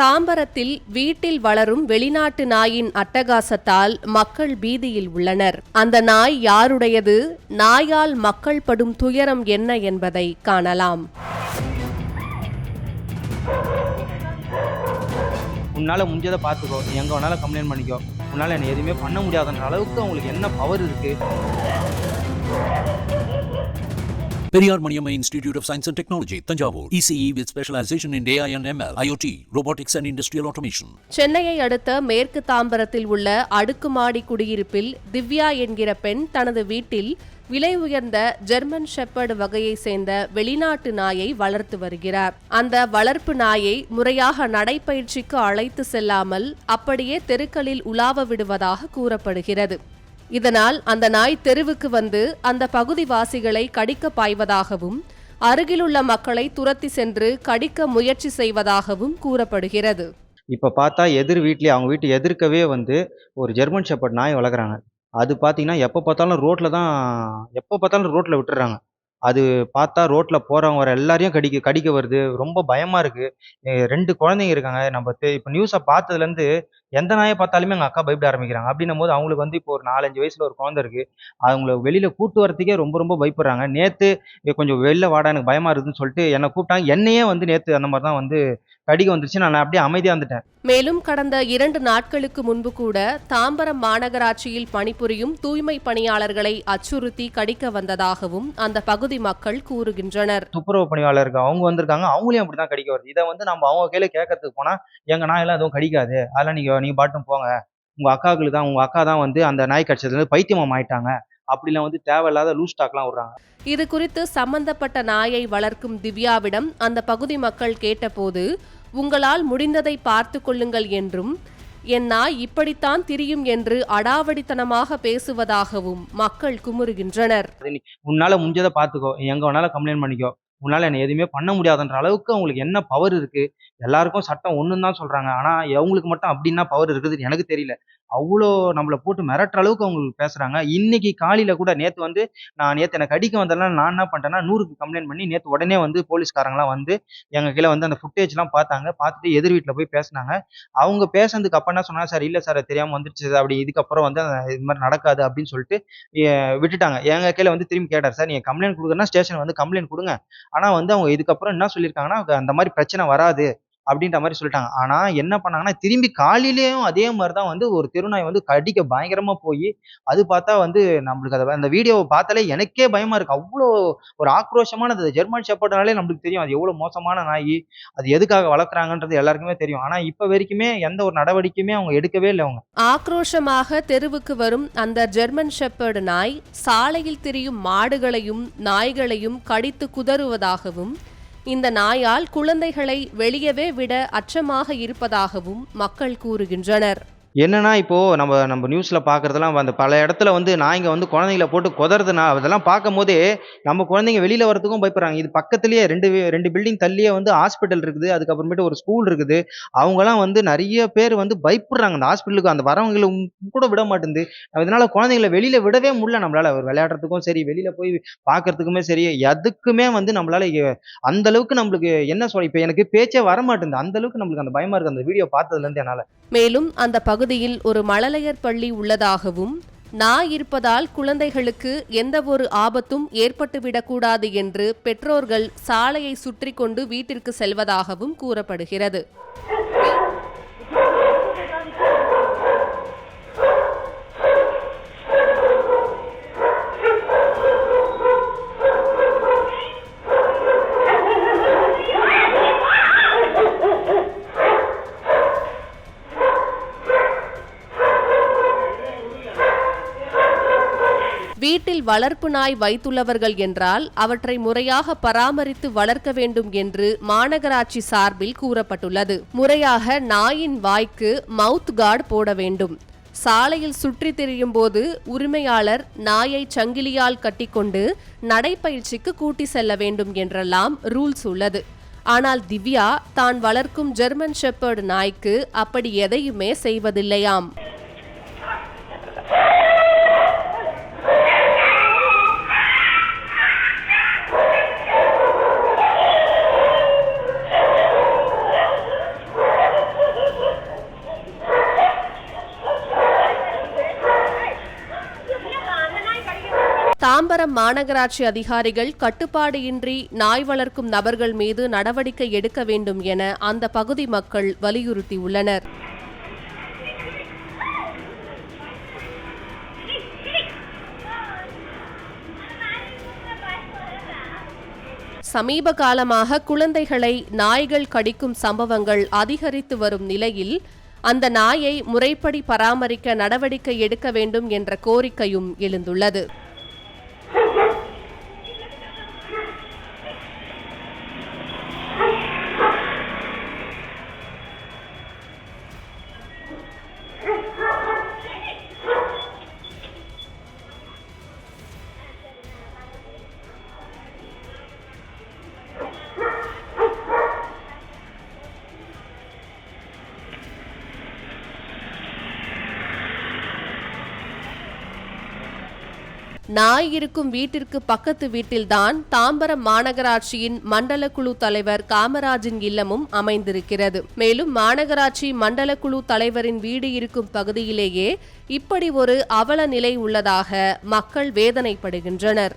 தாம்பரத்தில் வீட்டில் வளரும் வெளிநாட்டு நாயின் அட்டகாசத்தால் மக்கள் பீதியில் உள்ளனர். அந்த நாய் யாருடையது? நாயால் மக்கள் படும் துயரம் என்ன என்பதை காணலாம். உன்னால் முடிஞ்சதை பார்த்துக்கோ. நீ எங்கே வேணாலும் கம்ப்ளைண்ட் பண்ணிக்கோ. உன்னால் என்ன எதுவுமே பண்ண முடியாதன்ற அளவுக்கு அவங்களுக்கு என்ன பவர் இருக்குது Periyar Maniamma institute of science and technology Thanjavur ECE with specialisation in AI and ML IOT robotics and industrial automation சென்னையை அடுத்த மேற்கு தாம்பரத்தில் உள்ள அடுக்குமாடி குடியிருப்பில் திவ்யா என்கிற பெண் தனது வீட்டில் விலை உயர்ந்த ஜெர்மன் ஷெப்பர்டு வகையை சேர்ந்த வெளிநாட்டு நாயை வளர்த்து வருகிறார். அந்த வளர்ப்பு நாயை முறையாக நடைப்பயிற்சிக்கு அழைத்து செல்லாமல் அப்படியே தெருக்களில் உலாவ விடுவதாக கூறப்படுகிறது. இதனால் அந்த நாய் தெருவுக்கு வந்து அந்த பகுதி வாசிகளை கடிக்க பாய்வதாகவும் அருகிலுள்ள மக்களை துரத்தி சென்று கடிக்க முயற்சி செய்வதாகவும் கூறப்படுகிறது. இப்போ பார்த்தா எதிர் வீட்லேயே அவங்க வீட்டு எதிர்க்கவே வந்து ஒரு ஜெர்மன் ஷெப்பர்ட் நாய் வளர்க்குறாங்க. அது பார்த்தீங்கன்னா எப்போ பார்த்தாலும் ரோட்டில் தான் எப்போ பார்த்தாலும் ரோட்டில் விட்டுறாங்க. அது பார்த்தா ரோட்டில் போகிறவங்க வர எல்லாரையும் கடிக்க கடிக்க வருது. ரொம்ப பயமாக இருக்குது ரெண்டு குழந்தைங்க இருக்காங்க. நம்ம இப்போ நியூஸை பார்த்ததுலேருந்து எந்த நாயை பார்த்தாலுமே எங்கள் அக்கா பயப்பட ஆரம்பிக்கிறாங்க. அப்படின்னும் போது அவங்களுக்கு வந்து இப்போ ஒரு நாலஞ்சு வயசில் ஒரு குழந்தை இருக்குது அவங்கள வெளியில் கூட்டு வரத்துக்கே ரொம்ப ரொம்ப பயப்படுறாங்க. நேற்று கொஞ்சம் வெளில வாடா எனக்கு பயமாக இருக்குதுன்னு சொல்லிட்டு என்னை கூப்பிட்டாங்க. என்னையே வந்து நேற்று அந்த மாதிரி தான் வந்து கடிக்க வந்துருச்சு. நான் அப்படியே அமைதியாக வந்துட்டேன். மேலும் கடந்த இரண்டு நாட்களுக்கு முன்பு கூட தாம்பரம் மாநகராட்சியில் பணிபுரியும் தூய்மை பணியாளர்களை அச்சுறுத்தி கடிக்க வந்ததாகவும் அந்த பகுதி மக்கள் கூறுகின்றனர். துப்புரவு பணியாளருக்கு அவங்க வந்திருக்காங்க. அவங்களையும் அப்படி தான் கடிக்க வருது. இதை வந்து நம்ம அவங்க கையில கேட்கறதுக்கு போனால் எங்கள் நாயெல்லாம் எதுவும் கடிக்காது. அதெல்லாம் நீங்கள் நீங்கள் பாட்டும் போங்க. உங்கள் அக்காக்களுக்கு தான் உங்கள் அக்கா தான் வந்து அந்த நாய் கடிச்சதுலேருந்து பைத்தியமா ஆயிட்டாங்க அப்படிலாம் வந்து தேவையில்லாத லூஸ் ஸ்டாக்லாம் விடுறாங்க. இது குறித்து சம்பந்தப்பட்ட நாயை வளர்க்கும் திவ்யாவிடம் அந்த பகுதி மக்கள் கேட்டபோது உங்களால் முடிந்ததை பார்த்து கொள்ளுங்கள் என்றும் என் நாய் இப்படித்தான் திரியும் என்று அடாவடித்தனமாக பேசுவதாகவும் மக்கள் குமுறுகின்றனர். உன்னால முடிஞ்சதை பார்த்துக்கோ. எங்க வேணாலும் கம்ப்ளைண்ட் பண்ணிக்கோ. உன்னால என்ன எதுவுமே பண்ண முடியாதுன்ற அளவுக்கு அவங்களுக்கு என்ன பவர் இருக்கு? எல்லாருக்கும் சட்டம் ஒன்றுன்னு தான் சொல்கிறாங்க ஆனால் அவங்களுக்கு மட்டும் அப்படின்னா பவர் இருக்குதுன்னு எனக்கு தெரியல. அவ்வளோ நம்மளை போட்டு மிரட்டுற அளவுக்கு அவங்களுக்கு பேசுகிறாங்க இன்னைக்கு காலையில் கூட நேற்று வந்து நான் நேற்று எனக்கு அடிக்க வந்தெல்லாம் நான் என்ன பண்ணிட்டேன்னா நூறுக்கு கம்ப்ளைண்ட் பண்ணி நேற்று உடனே வந்து போலீஸ்காரங்களாம் வந்து எங்கள் கீழே வந்து அந்த ஃபுட்டேஜ்லாம் பார்த்தாங்க. பார்த்துட்டு எதிர் வீட்டில் போய் பேசினாங்க. அவங்க பேசுனதுக்கு அப்ப என்ன சொன்னாங்க சார் இல்லை சார் தெரியாமல் வந்துருச்சு அப்படி இதுக்கப்புறம் வந்து இது மாதிரி நடக்காது அப்படின்னு சொல்லிட்டு விட்டுட்டாங்க. எங்கள் கீழே வந்து திரும்பி கேட்டார் சார் நீங்கள் கம்ப்ளைண்ட் கொடுக்குறனா ஸ்டேஷன் வந்து கம்ப்ளைண்ட் கொடுங்க. ஆனால் வந்து அவங்க இதுக்கப்புறம் என்ன சொல்லியிருக்காங்கன்னா அந்த மாதிரி பிரச்சனை வராது. அப்படின்ற மாதிரி சொல்லிட்டாங்க. ஆனால் என்ன பண்ணாங்கன்னா திரும்பி காலையிலேயும் அதே மாதிரி தான் வந்து ஒரு தெருநாய் வந்து கடிக்க பயங்கரமாக போய் அது பார்த்தா வந்து நம்மளுக்கு அதை அந்த வீடியோவை பார்த்தாலே எனக்கே பயமாக இருக்குது அவ்வளோ ஒரு ஆக்ரோஷமான அந்த ஜெர்மன் ஷெப்பர்ட்னாலே நம்மளுக்கு தெரியும். அது எவ்வளோ மோசமான நாய் அது எதுக்காக வளர்க்குறாங்கன்றது எல்லாருக்குமே தெரியும். ஆனால் இப்போ வரைக்குமே எந்த ஒரு நடவடிக்கையுமே அவங்க எடுக்கவே இல்லை அவங்க. ஆக்ரோஷமாக தெருவுக்கு வரும் அந்த ஜெர்மன் ஷெப்பர்டு நாய் சாலையில் திரியும் மாடுகளையும் நாய்களையும் கடித்து குதறுவதாகவும் இந்த நாயால் குழந்தைகளை வெளியவே விட அச்சமாக இருப்பதாகவும் மக்கள் கூறுகின்றனர். என்னன்னா இப்போ நம்ம நம்ம நியூஸ்ல பாக்குறதெல்லாம் அந்த பல இடத்துல வந்து நாய்ங்க வந்து குழந்தைங்கள போட்டு குதறதுனா அதெல்லாம் பார்க்கும் போதே நம்ம குழந்தைங்க வெளியில வரதுக்கும் பயப்படுறாங்க. இது பக்கத்துலயே ரெண்டு ரெண்டு பில்டிங் தள்ளியே வந்து ஹாஸ்பிட்டல் இருக்குது. அதுக்கப்புறமேட்டு ஒரு ஸ்கூல் இருக்குது. அவங்கலாம் வந்து நிறைய பேர் வந்து பயப்படுறாங்க. அந்த ஹாஸ்பிட்டலுக்கு அந்த வரவங்களும் கூட விட மாட்டேங்குது. இதனால குழந்தைங்கள வெளியில விடவே முடியல. நம்மளால விளையாடுறதுக்கும் சரி வெளியில போய் பாக்குறதுக்குமே சரி எதுக்குமே வந்து நம்மளால அந்த அளவுக்கு நம்மளுக்கு என்ன சொல்ல இப்ப எனக்கு பேச்சே வர மாட்டேங்குது அந்த அளவுக்கு நம்மளுக்கு அந்த பயமா இருக்கு. அந்த வீடியோ பார்த்ததுல இருந்து என்னால. மேலும் அந்த பகுதியில் ஒரு மழலையர் பள்ளி உள்ளதாகவும் நாய் இருப்பதால் குழந்தைகளுக்கு எந்தவொரு ஆபத்தும் ஏற்பட்டுவிடக்கூடாது என்று பெற்றோர்கள் சாலையை சுற்றி கொண்டு வீட்டிற்கு செல்வதாகவும் கூறப்படுகிறது. வீட்டில் வளர்ப்பு நாய் வைத்துள்ளவர்கள் என்றால் அவற்றை முறையாக பராமரித்து வளர்க்க வேண்டும் என்று மாநகராட்சி சார்பில் கூறப்பட்டுள்ளது. முறையாக நாயின் வாய்க்கு மவுத் கார்டு போட வேண்டும். சாலையில் சுற்றி திரியும் போது உரிமையாளர் நாயை சங்கிலியால் கட்டிக்கொண்டு நடைப்பயிற்சிக்கு கூட்டி செல்ல வேண்டும் என்றெல்லாம் ரூல்ஸ் உள்ளது. ஆனால் திவ்யா தான் வளர்க்கும் ஜெர்மன் ஷெப்பர்டு நாய்க்கு அப்படி எதையுமே செய்வதில்லையாம். மாநகராட்சி அதிகாரிகள் கட்டுப்பாடு இன்றி நாய் வளர்க்கும் நபர்கள் மீது நடவடிக்கை எடுக்க வேண்டும் என அந்த பகுதி மக்கள் வலியுறுத்தியுள்ளனர். சமீப காலமாக குழந்தைகளை நாய்கள் கடிக்கும் சம்பவங்கள் அதிகரித்து வரும் நிலையில் அந்த நாயை முறைப்படி பராமரிக்க நடவடிக்கை எடுக்க வேண்டும் என்ற கோரிக்கையும் எழுந்துள்ளது. Oh, நாய் இருக்கும் வீட்டிற்கு பக்கத்து வீட்டில்தான் தாம்பரம் மாநகராட்சியின் மண்டல குழு தலைவர் காமராஜின் இல்லமும் அமைந்திருக்கிறது. மேலும் மாநகராட்சி மண்டல குழு தலைவரின் வீடு இருக்கும் பகுதியிலேயே இப்படி ஒரு அவல நிலை உள்ளதாக மக்கள் வேதனைப்படுகின்றனர்.